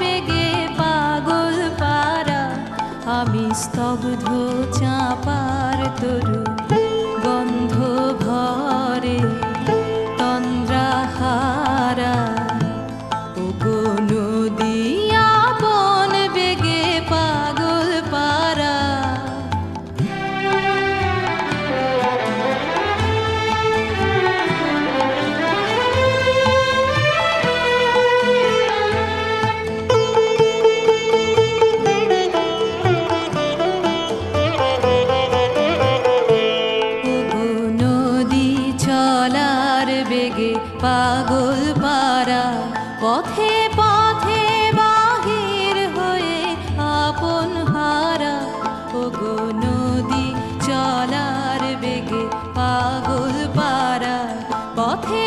বেগে পাগল পারা আমি স্তব্ধ চাপার তরু বেগে পাগল পারা পথে পথে বাহির হয়ে আপন হারা। ও গো নদী চলার বেগে পাগল পারা পথে